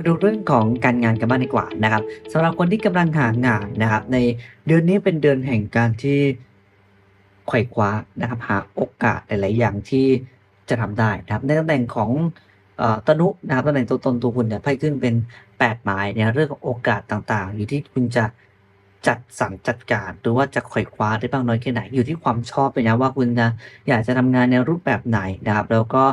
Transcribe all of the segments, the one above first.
มาดูเรื่องของการงานกันบ้างดีกว่านะครับสำหรับคนที่กำลังหางานนะครับ ในเดือนนี้เป็นเดือนแห่งการที่ไขว่คว้านะครับหาโอกาสหลาย ๆ อย่างที่จะทำได้นะครับ ในตำแหน่งของตนุนะครับตำแหน่งตัวตนตัวคุณเนี่ยไพ่ขึ้นเป็นแปดหมายในเรื่องของโอกาสต่าง ๆ อยู่ที่คุณจะ จัดสรรจัดการหรือว่าจะไขว่คว้าได้บ้างน้อยแค่ไหนอยู่ที่ความชอบเลยนะว่าคุณจะอยากจะทำงานในรูปแบบไหนนะครับ แล้วก็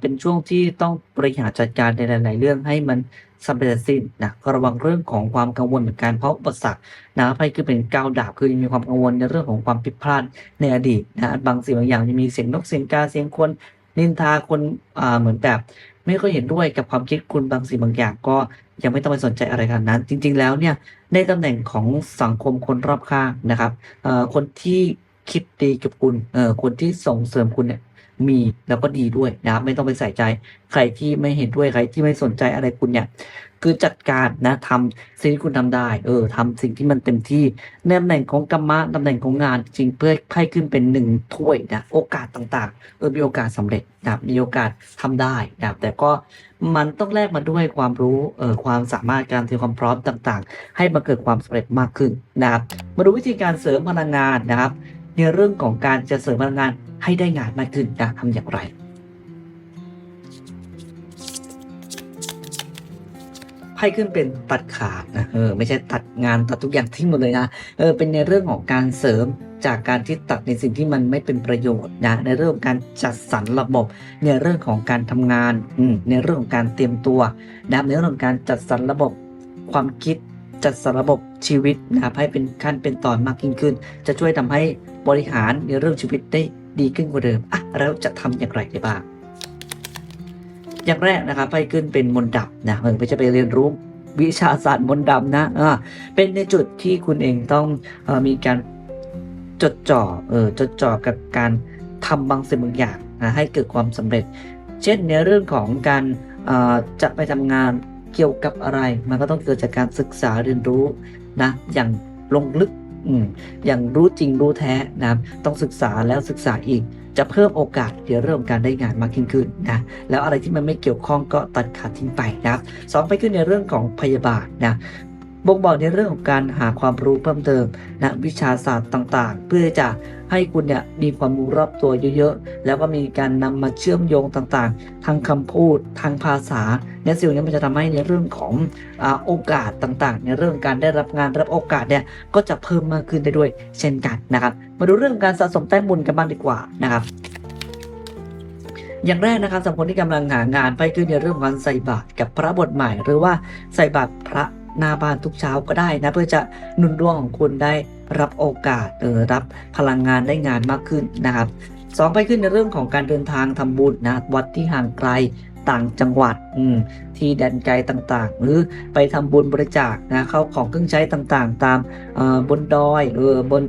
เป็นช่วงที่ต้องบริหารจัดการในหลาย ๆ เรื่องให้มันสำเร็จสร็จสิ้นนะก็ระวังเรื่องของความกังวลเหมือนกันเพราะอุปสรรคนะไพ่คือเป็นก้าวดาบคือมีความกังวลในเรื่องของความผิดพลาดในอดีตนะบางสิ่งบางอย่างจะมีเสียงนกเสียงกาเสียงคนนินทาคนอ่าเหมือนแบบ ไม่ค่อยเห็นด้วยกับความคิดคุณบางสิ่งบางอย่างก็ยังไม่ต้องไปสนใจอะไรขนาดนั้น จริง ๆ แล้วเนี่ยในตำแหน่งของสังคมคนรอบข้างนะครับคนที่คิดดีกับคุณเอ่อคนที่ส่งเสริมคุณเนี่ยมีแล้วก็ดีด้วยนะครับไม่ต้องไปใส่ใจ ใครที่ไม่เห็นด้วยใครที่ไม่สนใจอะไรคุณเนี่ย คือจัดการนะทำสิ่งที่คุณทำได้ เออทำสิ่งที่มันเต็มที่ในตำแหน่งของกรรมะตำแหน่งของงานจริงเพื่อให้ขึ้นเป็นหนึ่งถ้วยนะโอกาสต่างๆเออมีโอกาสสำเร็จนะมีโอกาสทำได้นะแต่ก็มันต้องแลกมาด้วยความรู้เออความสามารถการเตรียมความพร้อมต่างๆ ให้มาเกิดความสำเร็จมากขึ้นนะครับ มาดูวิธีการเสริมพลังงานนะครับ ในเรื่องของการจะเสริมพลังงานให้ได้งานมากขึ้นนะทำอย่างไร พ่ขึ้นเป็นตัดขาดนะเออไม่ใช่ตัดงานตัดทุกอย่างทิ้งหมดเลยนะเออเป็นในเรื่องของการเสริมจากการที่ตัดในสิ่งที่มันไม่เป็นประโยชน์นะในเรื่องของการจัดสรรระบบ ในเรื่องของการทำงานอืมในเรื่องของการเตรียมตัวนะในเรื่องของการจัดสรรระบบความคิดจัดสรรระบบชีวิตนะครับให้เป็นขั้นเป็นตอนมากยิ่งขึ้น จะช่วยทำให้บริหารในเรื่องชีวิตได้ดีขึ้นกว่าเดิมอะแล้วจะทำอย่างไรได้บ้าง อย่างแรกนะครับไพ่ขึ้นเป็นมนต์ดำนะมันก็จะไปเรียนรู้วิชาศาสตร์มนต์ดำนะอ่าเป็นในจุดที่คุณเองต้องอมีการจดจ่อเออจดจ่อกับการทำบางสิ่งบางอย่างนะให้เกิดความสำเร็จ เช่นในเรื่องของการจะไปทำงานเกี่ยวกับอะไร มันก็ต้องเกิดจากการศึกษาเรียนรู้นะอย่างลงลึกอย่างรู้จริงรู้แท้นะต้องศึกษาแล้วศึกษาอีก จะเพิ่มโอกาสในเรื่องของการได้งานมากยิ่งขึ้นนะแล้วอะไรที่มันไม่เกี่ยวข้องก็ตัดขาดทิ้งไปนะสองไปขึ้นในเรื่องของพยาบาลนะบ่งบอกในเรื่องของการหาความรู้เพิ่มเติมนะวิชาศาสตร์ต่างๆ เพื่อจะ ให้คุณเนี่ยมีความรู้รอบตัวเยอะๆ แล้วก็มีการนำมาเชื่อมโยงต่างๆ ทางคำพูดทางภาษาเนี่ยสิ่งนี้มันจะทำให้ในเรื่องของอโอกาสต่างๆ ในเรื่องการได้รับงานรับโอกาสเนี่ยก็จะเพิ่มมากขึ้นได้ด้วยเช่นกันนะครับ มาดูเรื่องการสะสมแต้มบุญกันบ้างดีกว่านะครับอย่างแรกนะครับสำหรับคนที่กำลังหางานไปคือในเรื่องของการใส่บาตรกับพระบทใหม่ หรือว่าใส่บาตรพระ หน้าบ้านทุกเช้าก็ได้นะ เพื่อจะหนุนดวงของคุณได้รับโอกาสเออรับพลังงานได้งานมากขึ้นนะครับสองไปขึ้นในเรื่องของการเดินทางทำบุญนะวัดที่ห่างไกลต่างจังหวัดอืมที่แดนไกลต่างๆ หรือไปทำบุญบริจาคนะเข้าของเครื่องใช้ต่างๆ ตามบนดอยเออบน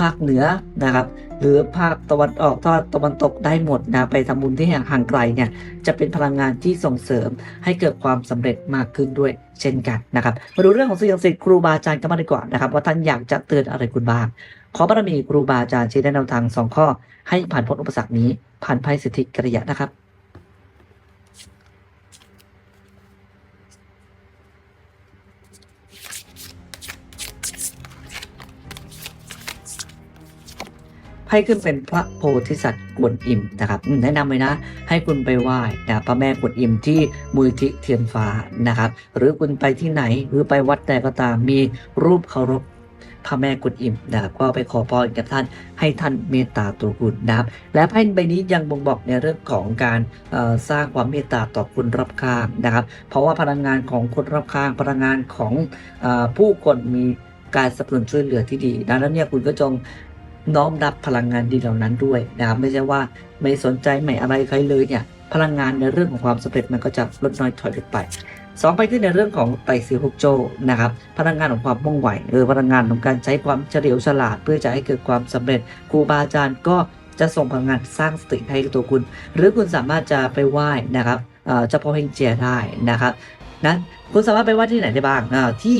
ภาคเหนือนะครับ หรือภาคตะวันออกทอดตะวันตกได้หมดนะไปทำบุญที่ห่างห่างไกลเนี่ยจะเป็นพลังงานที่ส่งเสริมให้เกิดความสำเร็จมากขึ้นด้วยเช่นกันนะครับมาดูเรื่องของสิ่งศักดิ์สิทธิ์ครูบาอาจารย์กันมาดีกว่านะครับว่าท่านอยากจะเตือนอะไรคุณบ้างขอบารมีครูบาอาจารย์ชี้แนะนำทางสองข้อ ให้ผ่านพ้นอุปสรรคนี้ผ่านภัยสิทธิกริยะนะครับ ไพ่ขึ้นเป็นพระโพธิสัตว์กวนอิมนะครับแนะนำเลยนะ ให้คุณไปไหว้นะพระแม่กวนอิมที่มูลทิเทียนฟ้านะครับ หรือคุณไปที่ไหนหรือไปวัดใดก็ตามมีรูปเคารพพระแม่กวนอิมนะครับก็ไปขอพรกับท่านให้ท่านเมตตาตัวคุณนะครับและไพ่ใบนี้ยังบ่งบอกในเรื่องของการสร้างความเมตตาต่อคนรอบข้างนะครับ เพราะว่าพลังงานของคนรอบข้าง พลังงานของอผู้คนมีการสนับสนุนช่วยเหลือที่ดีดังนั้นเนี่ยคุณก็จง น้อมรับพลังงานดีเหล่านั้นด้วยนะครับไม่ใช่ว่าไม่สนใจไม่อะไรใครเลยเนี่ยพลังงานในเรื่องของความสำเร็จมันก็จะลดน้อยถอยลงไปสองไปขึ้นในเรื่องของไตรสีฮกโจนะครับพลังงานของความว่องไวเออพลังงานของการใช้ความเฉลียวฉลาด เพื่อจะให้เกิดความสำเร็จครูบาอาจารย์ก็จะส่งพลังงานสร้างสติให้กับตัวคุณ หรือคุณสามารถจะไปไหว้นะครับเอ่อเจ้าพ่อเฮงเจียได้นะครับนั้นคุณสามารถไปไหว้ที่ไหนได้บ้างอ่าที่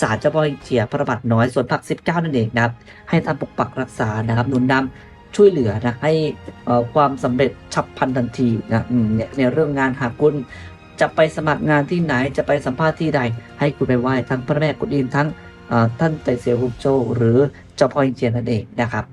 ศาลเจ้าพ่อเฮงเจียพระบาทน้อยส่วนผัก 19 นั่นเองนะครับ ให้ท่านปกปักรักษานะครับหนุนนำช่วยเหลือนะให้ความสำเร็จฉับพลันทันทีนะเนี่ยในเรื่องงานหากคุณจะไปสมัครงานที่ไหนจะไปสัมภาษณ์ที่ใด ให้คุณไปไหว้ทั้งพระแม่กุนอิมทั้งท่านไตเสียฮุกโจ หรือเจ้าพ่ออินเจียนนั่นเองนะครับ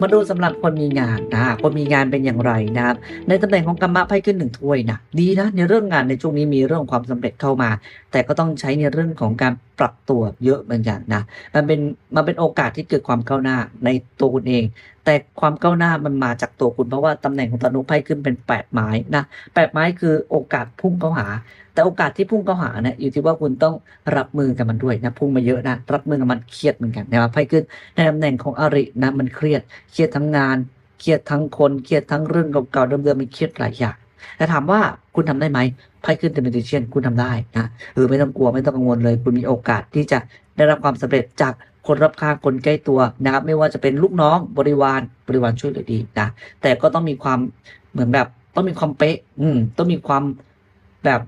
มาดูสำหรับคนมีงานนะคนมีงานเป็นอย่างไรนะครับ ในตำแหน่งของกรรมะไพ่ขึ้นหนึ่งถ้วยนะดีนะในเรื่องงานในช่วงนี้มีเรื่องความสำเร็จเข้ามา แต่ก็ต้องใช้ในเรื่องของการ ปรับตัวเยอะเหมือนกันนะ มันเป็นมันเป็นโอกาสที่เกิดความก้าวหน้าในตัวคุณเอง แต่ความก้าวหน้ามันมาจากตัวคุณเพราะว่าตำแหน่งของตนุไพ่ขึ้นเป็นแปดไม้นะแปดไม้คือโอกาสพุ่งเข้าหา แต่โอกาสที่พุ่งเข้าหาเนี่ยอยู่ที่ว่าคุณต้องรับมือกับมันด้วยนะพุ่งมาเยอะนะรับมือกับมันเครียดเหมือนกันนะครับไพ่ขึ้นในตำแหน่งของอรินะมันเครียดเครียดทั้งงานเครียดทั้งคนเครียดทั้งเรื่องเก่าๆเดิมๆมันเครียดหลายอย่าง แต่ถามว่าคุณทำได้ไหมไพ่ขึ้นเดมิเชียนคุณทำได้นะเออไม่ต้องกลัวไม่ต้องกังวลเลย คุณมีโอกาสที่จะได้รับความสำเร็จจากคนรอบข้างคนใกล้ตัวนะครับไม่ว่าจะเป็นลูกน้องบริวารบริวารช่วยเหลือดีนะแต่ก็ต้องมีความเหมือนแบบต้องมีความเป๊ะ อืม ต้องมีความแบบ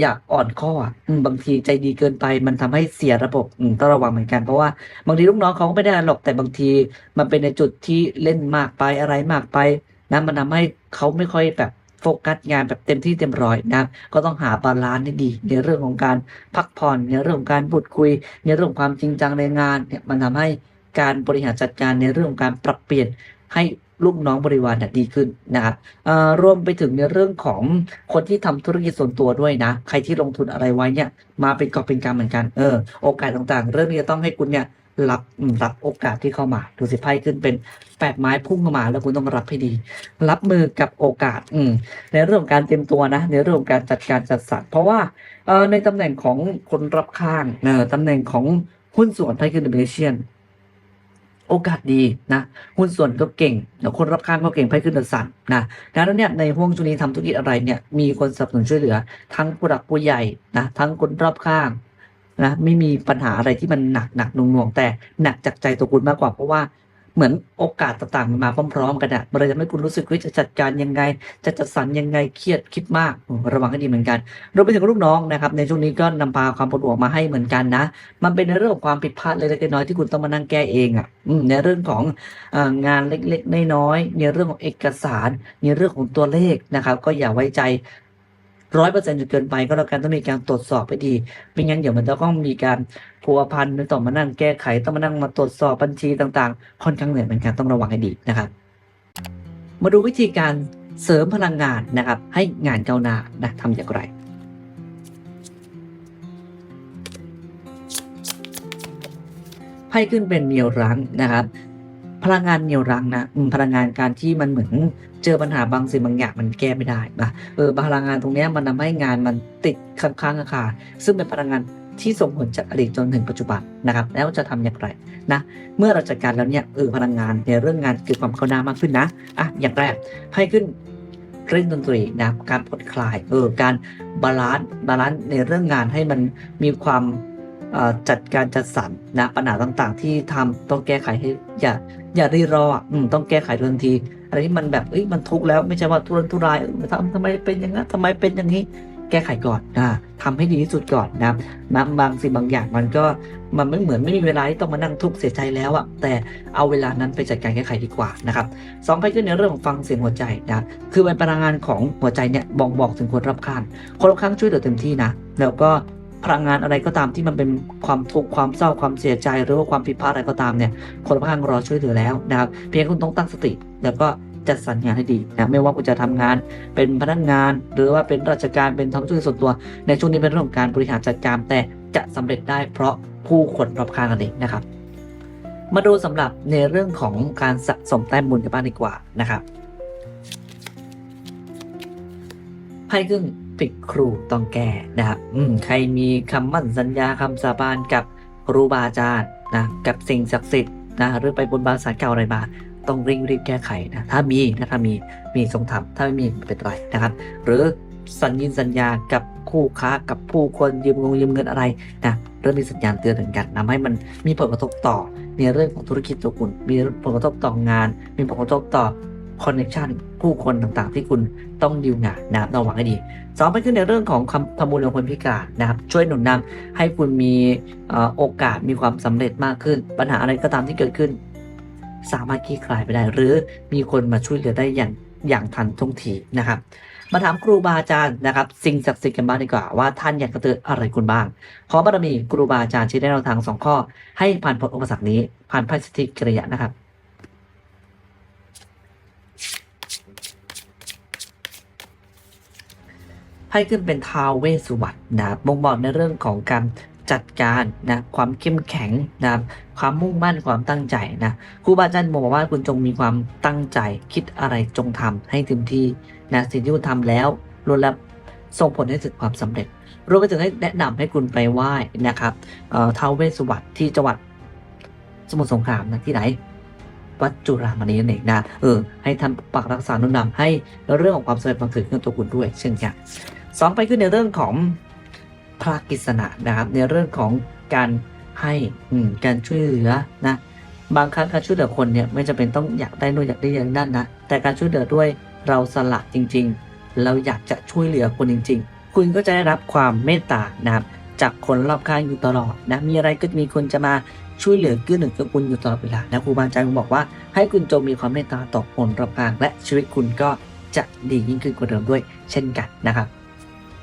อยากอ่อนข้ออืมบางทีใจดีเกินไป มันทำให้เสียระบบอืมต้องระวังเหมือนกันเพราะว่าบางทีลูกน้องเขาก็ไม่ได้หรอกแต่บางที มันเป็นในจุดที่เล่นมากไปอะไรมากไป นะมันทำให้เขาไม่ค่อยแบบโฟกัสงานแบบเต็มที่เต็มร้อยนะก็ต้องหาบาลานซ์ให้ดี ในเรื่องของการพักผ่อนในเรื่องของการพูดคุย ในเรื่องของความจริงจังในงานเนี่ยมันทำให้การบริหารจัดการในเรื่องของการปรับเปลี่ยนให้ลูกน้องบริวารเนี่ยดีขึ้นนะครับเอ่อรวมไปถึงในเรื่องของคนที่ทำธุรกิจส่วนตัวด้วยนะ ใครที่ลงทุนอะไรไว้เนี่ยมาเป็นกอบเป็นกำเหมือนกัน เออ โอกาสต่างๆ เรื่องนี้จะต้องให้คุณเนี่ย รับรับโอกาสที่เข้ามา ดูสิไพ่ขึ้นเป็นแปดไม้พุ่งเข้ามาแล้วคุณต้องรับให้ดี รับมือกับโอกาสอืมในเรื่องของการเตรียมตัวนะ ในเรื่องของการจัดการจัดสรรเพราะว่าเอ่อในตำแหน่งของคนรับข้างเออตำแหน่งของหุ้นส่วนไพ่ขึ้นเดเมเชียนโอกาสดีนะหุ้นส่วนก็เก่งแล้วคนรับข้างก็เก่งไพ่ขึ้นเดสันนะดังนั้นเนี่ยในห่วงช่วงนี้ทำธุรกิจอะไรเนี่ยมีคนสนับสนุนช่วยเหลือ ทั้งผู้หลักผู้ใหญ่นะทั้งคนรอบข้าง นะไม่มีปัญหาอะไรที่มันหนักหนักหน่วงหน่วงแต่หนักจากใจตัวคุณมากกว่าเพราะว่าเหมือนโอกาสต่างๆมันมาพร้อมๆกันอะมันเลยทำให้คุณรู้สึกว่าจะจัดการยังไง จะจัดสรรยังไงเครียดคิดมากระวังให้ดีเหมือนกันรวมไปถึงลูกน้องนะครับ ในช่วงนี้ก็นำพาความปวดหัวมาให้เหมือนกันนะ มันเป็นในเรื่องของความผิดพลาดเล็กๆน้อยๆที่คุณต้องมานั่งแก้เองอะในเรื่องของงานเล็กๆน้อยๆในเรื่องของเอกสารในเรื่องของตัวเลขนะครับ ก็อย่าไว้ใจ ร้อยเปอร์เซ็นต์จนเกินไปก็แล้วกันต้องมีการตรวจสอบให้ดี ไม่งั้นเดี๋ยวมันจะต้องมีการพัวพันต้องมานั่งแก้ไขต้องมานั่งมาตรวจสอบบัญชีต่างๆ ค่อนข้างเหนื่อยเหมือนกันต้องระวังให้ดีนะครับ มาดูวิธีการเสริมพลังงานนะครับ ให้งานก้าวหน้านะทำอย่างไรไพ่ขึ้นเป็นเหนียวรั้งนะครับ พลังงานเหนียวรั้งนะพลังงานการที่มันเหมือนเจอปัญหาบางสิ่งบางอย่างมันแก้ไม่ได้นะเออพลังงานตรงนี้มันทำให้งานมันติดค้างๆคาซึ่งเป็นพลังงานที่ส่งผลจากอดีตจนถึงปัจจุบันนะครับแล้วจะทำอย่างไรนะเมื่อเราจัดการแล้วเนี่ยเออพลังงานในเรื่องงานเกิดความก้าหน้ามากขึ้นนะอะอย่างแรกไพ่ขึ้นเล่นดนตรีนะการผ่อนคลายเออการบาลานซ์บาลานซ์ในเรื่องงานให้มันมีความจัดการจัดสรรนะปัญหาต่างๆ ที่ทำต้องแก้ไขให้อย่า อย่ารีรออะอืมต้องแก้ไขทันที อะไรที่มันแบบเอ้ยมันทุกข์แล้วไม่ใช่ว่าทุรนทุรายทำทำไมเป็นอย่างนั้นทำไมเป็นอย่างนี้ แก้ไขก่อนนะทำให้ดีที่สุดก่อนนะบนะบางสิ่งบางอย่างมันก็มันไม่เหมือนไม่มีเวลาที่ต้องมานั่งทุกข์เสียใจแล้วอะแต่เอาเวลานั้นไปจัดการแก้ไขดีกว่านะครับสองไปขึ้นในเรื่องของฟังเสียงหัวใจนะคือเป็นพลังงานของหัวใจเนี่ยบอกบอกถึงคนรอบข้างคนรอบข้างช่วยเหลือเต็มที่นะแล้วก็ พลังงานอะไรก็ตามที่มันเป็นความทุกข์ความเศร้าความเสียใจ หรือว่าความผิดพลาดอะไรก็ตามเนี่ยคนรอบข้างรอช่วยเหลือแล้วนะครับ เพียงคุณต้องตั้งสติ แล้วก็จัดสรรงานให้ดีนะไม่ว่าคุณจะทำงานเป็นพนักงาน หรือว่าเป็นราชการเป็นทำธุรกิจส่วนตัว ในช่วงนี้เป็นเรื่องของการบริหารจัดการแต่จะสำเร็จได้เพราะผู้คนรอบข้างกันเองนะครับ มาดูสำหรับในเรื่องของการสะสมแต้มบุญกันบ้างดีกว่านะครับไพ่ครึ่ง ปิดครูต้องแก้นะครับอืมใครมีคำมั่นสัญญาคำสาบานกับครูบาอาจารย์นะกับสิ่งศักดิ์สิทธิ์นะหรือไปบนบานสารเก่าอะไรมาต้องร่งรีบแก้ไขนะถ้ามีนะถ้ามีมีทรงทำถ้าไม่มีเป็นไรนะครับ หรือสัญญินสัญญากับคู่ค้ากับผู้คนยืมเงินยืมเงินอะไรนะเริ่มมีสัญญาณเตือนถึงกันทำให้มันมีผลกระทบต่อในเรื่องของธุรกิจตัวคุณมีผลกระทบต่องาน มีผลกระทบต่อ คอนเน c ชันผู้คนต่างๆ ที่คุณต้องดิวงานนะครับระวังให้ดีสองไปขึ้นในเรื่องของคำทำบุญของคนพิการนะครับ ช่วยหนุนนำให้คุณมีโอกาสมีความสำเร็จมากขึ้น ปัญหาอะไรก็ตามที่เกิดขึ้น สามารถคลี่คลายไปได้ หรือมีคนมาช่วยเหลือได้อย่างอย่างทันท่วงทีนะครับ มาถามครูบาอาจารย์นะครับ สิ่งศักดิ์สิทธิ์กันบ้างดีกว่าว่าท่านอยากจะเตือนอะไรคุณบ้าง ขอบารมีครูบาอาจารย์ชี้แนะแนวทางสองข้อ ให้ผ่านพ้นอุปสรรคนี้ผ่านภัยสถิกริยะนะครับ ไพ่ขึ้นเป็นท้าวเวสสุวรรณนะครับบ่งบอกในเรื่องของการจัดการนะความเข้มแข็งนะครับความมุ่งมั่นความตั้งใจนะครูบาอาจารย์บอกว่าคุณจงมีความตั้งใจคิดอะไรจงทำให้เต็มที่นะสิ่งที่คุณทำแล้วล้วนแล้วส่งผลให้ถึงความสำเร็จรวมไปถึงให้แนะนำให้คุณไปไหว้นะครับเท้าวเวสสุวรรณที่จังหวัดสมุทรสงครามนะที่ไหนวัดจุฬามณีนั่นเองนะเออให้ท่าปักรักษานุนนำให้เรื่องของความสำเร็จบังเกิดขึ้นตัวคุณด้วย เช่นกัน สองไปขึ้นในเรื่องของพระกิษณะนะครับ ในเรื่องของการให้การช่วยเหลือนะบางครั้งการช่วยเหลือคนเนี่ยไม่จำเป็นต้องอยากได้นู่นอยากได้อย่างนั้นนะแต่การช่วยเหลือด้วยเราสละจริง ๆ เราอยากจะช่วยเหลือคนจริง ๆ คุณก็จะได้รับความเมตตานะครับจากคนรอบข้างอยู่ตลอดนะมีอะไรก็จะมีคนจะมาช่วยเหลือเกื้อหนุนกับคุณอยู่ตลอดเวลานะครูบาอาจารย์บอกว่าให้คุณจงมีความเมตตาต่อคนรอบข้างและชีวิตคุณก็จะดียิ่งขึ้นกว่าเดิมด้วยเช่นกันนะครับ